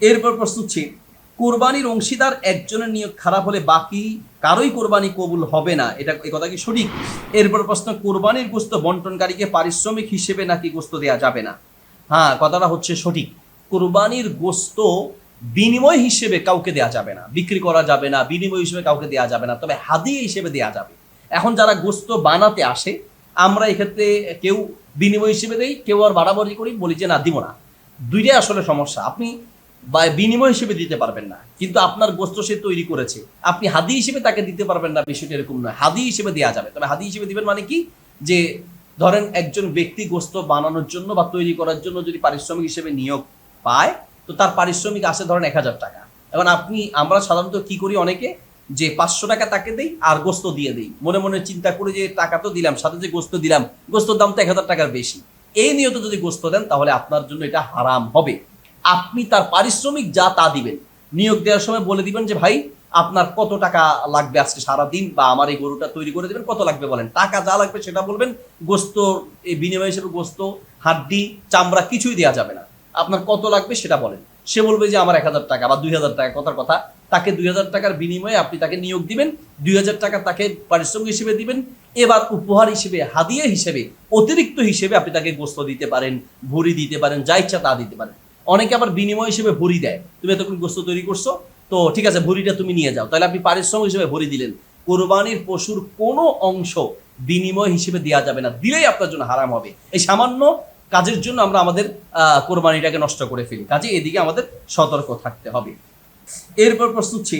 এরপর প্রশ্ন হচ্ছে, কোরবানির অংশীদার একজনের নিয়োগ খারাপ হলে বাকি কারোই কোরবানি কবুল হবে না? এটা এই কথা কি সঠিক? এরপর প্রশ্ন, কোরবানির গোস্ত বন্টনকারীকে পারিশ্রমিক হিসেবে নাকি গোস্ত দেওয়া যাবে না? হ্যাঁ কথাটা হচ্ছে সঠিক। কোরবানির গোস্ত বিনিময় হিসেবে কাউকে দেওয়া যাবে না। বিক্রি করা যাবে না, বিনিময় হিসেবে কাউকে দেওয়া যাবে না, তবে হাদিয়ে হিসেবে দেওয়া যাবে। এখন যারা গোস্ত বানাতে আসে, আমরা এক্ষেত্রে কেউ বিনিময় হিসেবে দেই, কেউ আর বাড়াবাড়ি করি, বলি যে না, দিব না। দুইটাই আসলে সমস্যা। আপনি বা বিনিময় হিসেবে দিতে পারবেন না। কিন্তু আপনার গোস্ত সে তৈরি করেছে। আপনি হাদি হিসেবে তাকে দিতে পারবেন না বিষয়টা এরকম নয়। হাদি হিসেবে দেওয়া যাবে। তবে হাদি হিসেবে দিবেন মানে কি? যে ধরেন একজন ব্যক্তি গোস্ত বানানোর জন্য বা তৈরি করার জন্য যদি পারিশ্রমিক হিসেবে নিয়োগ পায়, তো তার পারিশ্রমিক আসে ধরেন এক হাজার টাকা। এখন আপনি, আমরা সাধারণত কি করি অনেকে? যে পাঁচশো টাকা তাকে দেই আর গোস্ত দিয়ে দেই। মনে মনে চিন্তা করে যে টাকা তো দিলাম, সাথে যে গোস্ত দিলাম, গোস্তর দাম তো এক হাজার টাকার বেশি। এই নিয়ত যদি গোস্ত দেন, তাহলে আপনার জন্য এটা হারাম হবে। আপনি তার পারিশ্রমিক যা তা দিবেন। নিয়োগ দেওয়ার সময় বলে দিবেন যে, ভাই, আপনার কত টাকা লাগবে আজকে সারা দিন বা আমার এই গরুটা তৈরি করে দেবেন, কত লাগবে বলেন? টাকা যা লাগবে সেটা বলবেন, গোস্ত, এই বিনিময় হিসেবে গোস্ত, হাড্ডি, চামড়া কিছুই দেওয়া যাবে না। আপনার কত লাগবে সেটা বলেন। সে বলবে যে, আমার এক হাজার টাকা বা দুই হাজার টাকা, কথার কথা। তাকে দুই হাজার টাকার বিনিময়ে আপনি তাকে নিয়োগ দিবেন, দুই হাজার টাকা তাকে পারিশ্রমিক হিসেবে দিবেন। এবার উপহার হিসেবে, হাদিয়া হিসেবে, অতিরিক্ত হিসেবে আপনি তাকে গোস্ত দিতে পারেন, ভুড়ি দিতে পারেন, যা ইচ্ছা তা দিতে পারেন। অনেকে আবার বিনিময় হিসেবে ভরি দেয়। তুমি এতক্ষণ গোস্ত তৈরি করছ, তো ঠিক আছে, ভরিটা তুমি নিয়ে যাও। তাহলে আপনি পারিশ্রমিক হিসেবে ভরি দিলেন। কোরবানির পশুর কোনো অংশ বিনিময় হিসেবে দেওয়া যাবে না। দিলেই আপনার জন্য হারাম হবে। এই সামান্য কাজের জন্য আমরা আমাদের কোরবানিটাকে নষ্ট করে ফেলি। কাজে এদিকে আমাদের সতর্ক থাকতে হবে। এরপর প্রশ্ন হচ্ছে,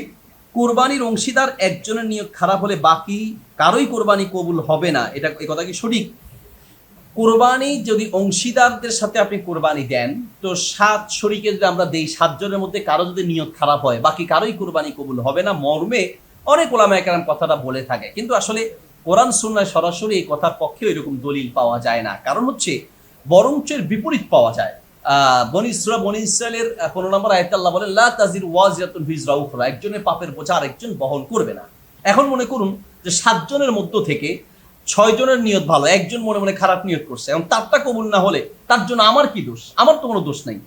কোরবানির অংশীদার একজনের নিয়োগ খারাপ হলে বাকি কারোই কোরবানি কবুল হবে না? এটা এই কথা কি সঠিক? কোরবানি যদি অংশীদারদের সাথে আপনি কোরবানি দেন তো সাত শরীকে যদি আমরা দেই সাতজনের মধ্যে কারও যদি নিয়ত খারাপ হয় বাকি কারোই কোরবানি কবুল হবে না। মর্মে অনেক ওলামা একরাম কথাটা বলে থাকে। কিন্তু আসলে কোরআন সুন্নায় সরাসরি এই কথার পক্ষে এরকম দলিল পাওয়া যায় না। কারণ হচ্ছে বরঞ্চ এর বিপরীত পাওয়া যায়। আহ বনি ইসরা বনি ইসরায়েলের আহ, পনেরো নম্বর আয়াত বলেন লা তাজির উখরা। একজনের পাপের বোঝা আরেকজন বহন করবে না। এখন মনে করুন যে সাতজনের মধ্য থেকে ছয় জনের নিয়ত ভালো, একজন মনে মনে খারাপ নিয়ত করছে, এবং তারটা কবুল না হলে তার জন্য আমার কি দোষ? আমার তো কোনো দোষ নাই।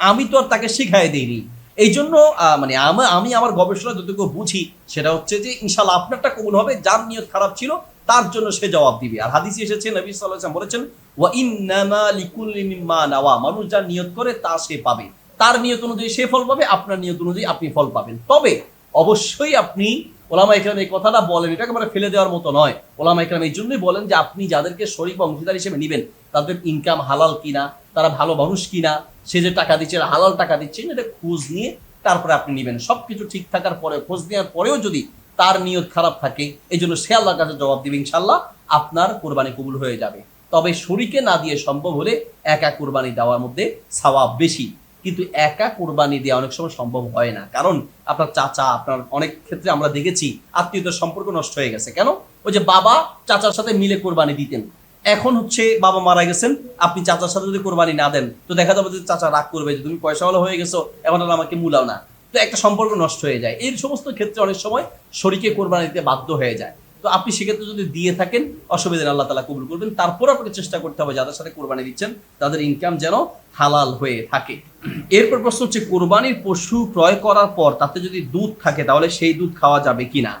আমি তো আর তাকে শিখাই দিইনি। এই জন্য মানে আমি আমার গবেষণা যতটুকু বুঝি, সেটা হচ্ছে যে ইনশাল্লাহ আপনারটা কবুল হবে, যার নিয়ত খারাপ ছিল, তার জন্য সে জবাব দিবে। আর হাদিসে এসেছে, নবী ওয়াসাল্লাম বলেছেন, ওয়া ইন্নামা নাওয়া। মানুষ যা নিয়ত করে, তা সে পাবে। তার নিয়ত অনুযায়ী সে ফল পাবে, আপনার নিয়ত অনুযায়ী আপনি ফল পাবেন। তবে, অবশ্যই আপনি ওলামা ইকরাম এই কথাটা বলেন, এটা একেবারে ফেলে দেওয়ার মতো নয়। ওলামা ইকরাম এই জন্যই বলেন যে, আপনি যাদেরকে শরীর বা অংশীদার হিসেবে নেবেন, তাদের ইনকাম হালাল কিনা, তারা ভালো মানুষ কিনা, সে যে টাকা দিচ্ছে হালাল টাকা দিচ্ছে এটা খোঁজ নিয়ে তারপরে আপনি নেবেন। সবকিছু ঠিক থাকার পরে খোঁজ নেওয়ার পরেও যদি তার নিয়ত খারাপ থাকে, এই জন্য সে আল্লাহর কাছে জবাব দিবে ইনশাল্লাহ আপনার কোরবানি কবুল হয়ে যাবে। তবে শরীকে না দিয়ে সম্ভব হলে একা কোরবানি দেওয়ার মধ্যে সওয়াব বেশি। কিন্তু একা কোরবানি দেওয়া অনেক সময় সম্ভব হয় না। কারণ আপনার চাচা, আপনার অনেক ক্ষেত্রে আমরা দেখেছি আত্মীয়তার সম্পর্ক নষ্ট হয়ে গেছে। কেন? ওই যে বাবা চাচার সাথে মিলে কোরবানি দিতেন। এখন হচ্ছে বাবা মারা গেছেন, আপনি চাচার সাথে যদি কোরবানি না দেন, তো দেখা যাবে যে চাচা রাগ করবে যে, তুমি পয়সাওয়ালা হয়ে গেছো, এখন আর আমাকে মুলাও না। তো একটা সম্পর্ক নষ্ট হয়ে যায়। এই সমস্ত ক্ষেত্রে অনেক সময় শরীকে কোরবানি দিতে বাধ্য হয়ে যায়। তো আপনি সেক্ষেত্রে যদি দিয়ে থাকেন, অসুবিধা আল্লাহ তালা কবুল করবেন। তারপর আপনাকে চেষ্টা করতে হবে যাদের সাথে কোরবানি দিচ্ছেন, তাদের ইনকাম যেন হালাল হয়ে থাকে। এরপর প্রশ্ন হচ্ছে, কোরবানির পশু ক্রয় করার পর তাতে যদি দুধ থাকে, তাহলে সেই দুধ খাওয়া যাবে কিনা?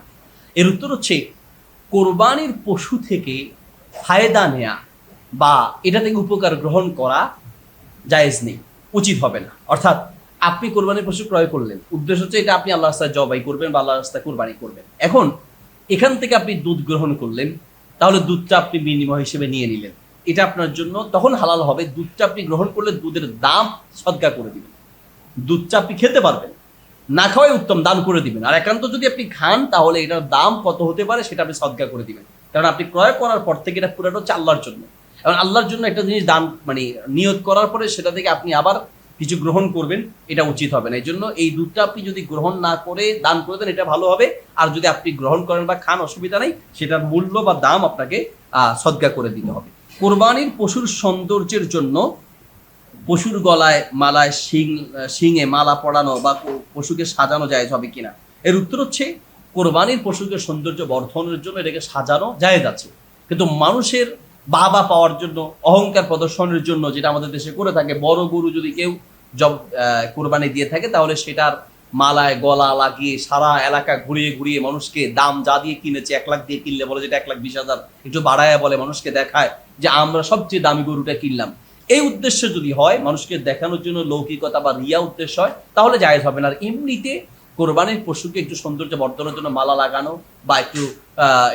এর উত্তর হচ্ছে, কোরবানির পশু থেকে ফায়দা নেয়া বা এটা থেকে উপকার গ্রহণ করা জায়েজ নেই, উচিত হবে না। অর্থাৎ আপনি কোরবানির পশু ক্রয় করলেন, উদ্দেশ্য হচ্ছে এটা আপনি আল্লাহ রাস্তায় জবাই করবেন বা আল্লাহ রাস্তায় কোরবানি করবেন। এখন এখান থেকে আপনি দুধ গ্রহণ করলেন, তাহলে দুধটা আপনি বিনিময় হিসেবে নিয়ে নিলেন। এটা আপনার জন্য, তখন হালাল হবে, দুধটা আপনি গ্রহণ করলে দুধের দাম সদকা করে দিবেন। দুধটা আপনি খেতে পারবেন, না খাওয়াই উত্তম, দান করে দিবেন। আর একান্ত যদি আপনি খান, তাহলে এটার দাম কত হতে পারে সেটা আপনি সদকা করে দিবেন। কারণ আপনি ক্রয় করার পর থেকে এটা পুরোটা হচ্ছে আল্লাহর জন্য। এবং আল্লাহর জন্য একটা জিনিস দান মানে নিয়োগ করার পরে সেটা থেকে আপনি আবার কিছু গ্রহণ করবেন, এটা উচিত হবে না। এই জন্য এই দুধটা আপনি যদি গ্রহণ না করে দান করে দেন, এটা ভালো হবে। আর যদি আপনি গ্রহণ করেন বা খান, অসুবিধা নেই সেটার মূল্য বা দাম আপনাকে সদকা করে দিতে হবে। কোরবানির পশুর সৌন্দর্যের জন্য পশুর গলায় মালায় শিং শিঙে মালা পড়ানো বা পশুকে সাজানো যায় হবে কিনা? এর উত্তর হচ্ছে, কোরবানির পশুকে সৌন্দর্য বর্ধনের জন্য এটাকে সাজানো জায়েজ আছে। কিন্তু মানুষের বাবা পাওয়ার জন্য, অহংকার প্রদর্শনের জন্য, যেটা আমাদের দেশে করে থাকে, বড় গরু যদি কেউ জব কোরবানি দিয়ে থাকে, তাহলে সেটার মালায় গলা লাগিয়ে সারা এলাকা ঘুরিয়ে ঘুরিয়ে মানুষকে দাম যা দিয়ে কিনেছে, এক লাখ দিয়ে কিনলে বলে যেটা এক লাখ বিশ হাজার, একটু বাড়ায় বলে মানুষকে দেখায় যে আমরা সবচেয়ে দামি গরুটা কিনলাম। এই উদ্দেশ্য যদি হয়, মানুষকে দেখানোর জন্য লৌকিকতা বা রিয়া উদ্দেশ্য হয়, তাহলে জায়েজ হবে না। আর এমনিতে কোরবানির পশুকে একটু সৌন্দর্য বর্ধনের জন্য মালা লাগানো বা একটু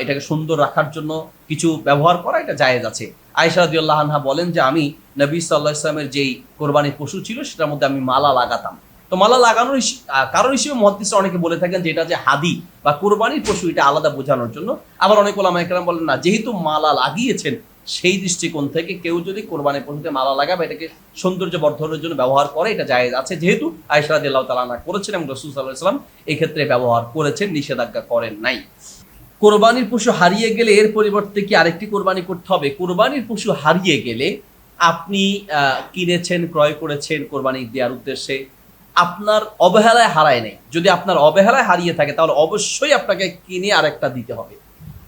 এটাকে সুন্দর রাখার জন্য কিছু ব্যবহার করা, এটা জায়েজ আছে। আয়সা রাদিয়াল্লাহু আনহা বলেন যে আমি নবী সাল্লাহ ইসলামের যেই কোরবানির পশু ছিল, সেটার মধ্যে আমি মালা লাগাতাম। তো মালা লাগানোর কারণ হিসেবে মহাদিসরা অনেকে বলে থাকেন যে এটা যে হাদি বা কোরবানির পশু, এটা আলাদা বোঝানোর জন্য। আবার অনেক ওলামা একরাম বলেন, না, যেহেতু মালা লাগিয়েছেন, সেই দৃষ্টিকোণ থেকে কেউ যদি কোরবানির পশুতে মালা লাগাবে এটাকে সৌন্দর্য বর্ধনের জন্য ব্যবহার করে, এটা জায়েজ আছে। যেহেতু আয়সা রাদিয়াল্লাহু তাআলা আনহা করেছেন এবং রসুল সাল্লাহ ইসলাম এই ক্ষেত্রে ব্যবহার করেছেন, নিষেধাজ্ঞা করেন নাই। কোরবানির পশু হারিয়ে গেলে এর পরিবর্তে কি আরেকটি কোরবানি করতে হবে? কোরবানির পশু হারিয়ে গেলে আপনি কিনেছেন, ক্রয় করেছেন কোরবানি দেওয়ার উদ্দেশ্যে, আপনার অবহেলায় হারায় নেই। যদি আপনার অবহেলায় হারিয়ে থাকে, তাহলে অবশ্যই আপনাকে কিনে আরেকটা দিতে হবে।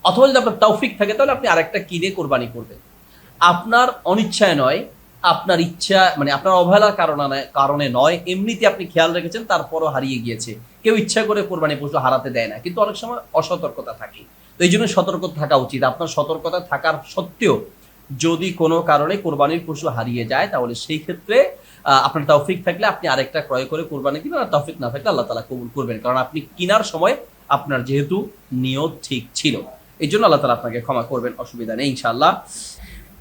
অথবা যদি আপনার তৌফিক থাকে, তাহলে আপনি আরেকটা কিনে কোরবানি করবেন। আপনার অনিচ্ছায় নয় আপনার ইচ্ছা মানে আপনার অবহেলার কারণে কারণে নয়, এমনিতে আপনি খেয়াল রেখেছেন, তারপরও হারিয়ে গিয়েছে। কেউ ইচ্ছা করে কোরবানি পশু হারাতে দেয় না, কিন্তু অনেক সময় অসতর্কতা থাকে। তো এই জন্য সতর্ক থাকা উচিত। আপনার সতর্কতা থাকার সত্ত্বেও যদি কোনো কারণে কোরবানির পশু হারিয়ে যায়, তাহলে সেই ক্ষেত্রে আপনার তৌফিক থাকলে আপনি আরেকটা ক্রয় করে কোরবানি দিবেন, আর তৌফিক না থাকলে আল্লাহ তালা কবুল করবেন। কারণ আপনি কেনার সময় আপনার যেহেতু নিয়ত ঠিক ছিল। এই জন্য আল্লাহ তালা আপনাকে ক্ষমা করবেন, অসুবিধা নেই ইনশাল্লাহ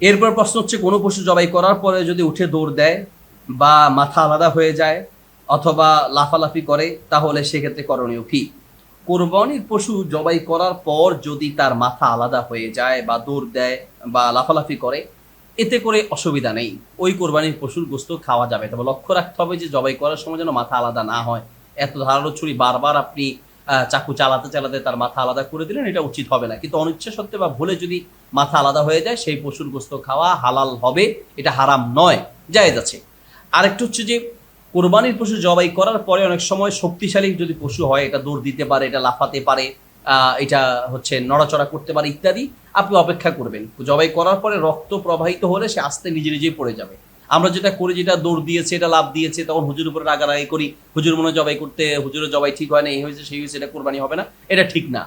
এরপর প্রশ্ন হচ্ছে, কোনো পশু জবাই করার পরে যদি উঠে দৌড় দেয় বা মাথা আলাদা হয়ে যায় অথবা লাফালাফি করে, তাহলে সেক্ষেত্রে করণীয় কি? কোরবানির পশু জবাই করার পর যদি তার মাথা আলাদা হয়ে যায় বা দৌড় দেয় বা লাফালাফি করে, এতে করে অসুবিধা নেই। ওই কোরবানির পশুর গোস্ত খাওয়া যাবে। তবে লক্ষ্য রাখতে হবে যে জবাই করার সময় যেন মাথা আলাদা না হয়। এত ধারালো ছুরি বারবার আপনি চাকু চালাতে চালাতে তার মাথা আলাদা করে দিলেন, এটা উচিত হবে না। কিন্তু অনিচ্ছা সত্ত্বে বা ভুলে যদি মাথা আলাদা হয়ে যায়, সেই পশুর গোস্ত খাওয়া হালাল হবে, এটা হারাম নয়, জায়েজ আছে। আরেকটা হচ্ছে যে, কোরবানির পশু জবাই করার পরে অনেক সময় শক্তিশালী যদি পশু হয়, এটা দৌড় দিতে পারে, এটা লাফাতে পারে এটা হচ্ছে নড়াচড়া করতে পারে ইত্যাদি, আপনি অপেক্ষা করবেন। জবাই করার পরে রক্ত প্রবাহিত হলে সে আস্তে নিজে নিজেই পড়ে যাবে। আমরা যেটা করি, যেটা দৌড় দিয়েছে, এটা লাভ দিয়েছে, তখন হুজুর উপরে রাগারাগি করি। হুজুর মনে জবাই করতে, হুজুরের জবাই ঠিক হয় না, এই হয়েছে, সেই হয়েছে, এটা কোরবানি হবে না। এটা ঠিক না।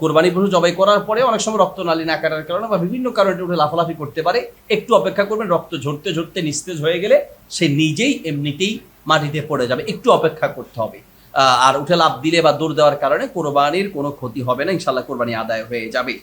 কোরবানি পশু জবাই করার পরে অনেক সময় রক্ত নালী না কাটার কারণে বা বিভিন্ন কারণে উঠে লাফালাফি করতে পারে। একটু অপেক্ষা করবেন, রক্ত ঝরতে ঝরতে নিস্তেজ হয়ে গেলে সে নিজেই এমনিতেই মাটিতে পড়ে যাবে। একটু অপেক্ষা করতে হবে। আর উঠে লাভ দিলে বা দৌড় দেওয়ার কারণে কোরবানির কোনো ক্ষতি হবে না ইনশাল্লাহ কোরবানি আদায় হয়ে যাবে।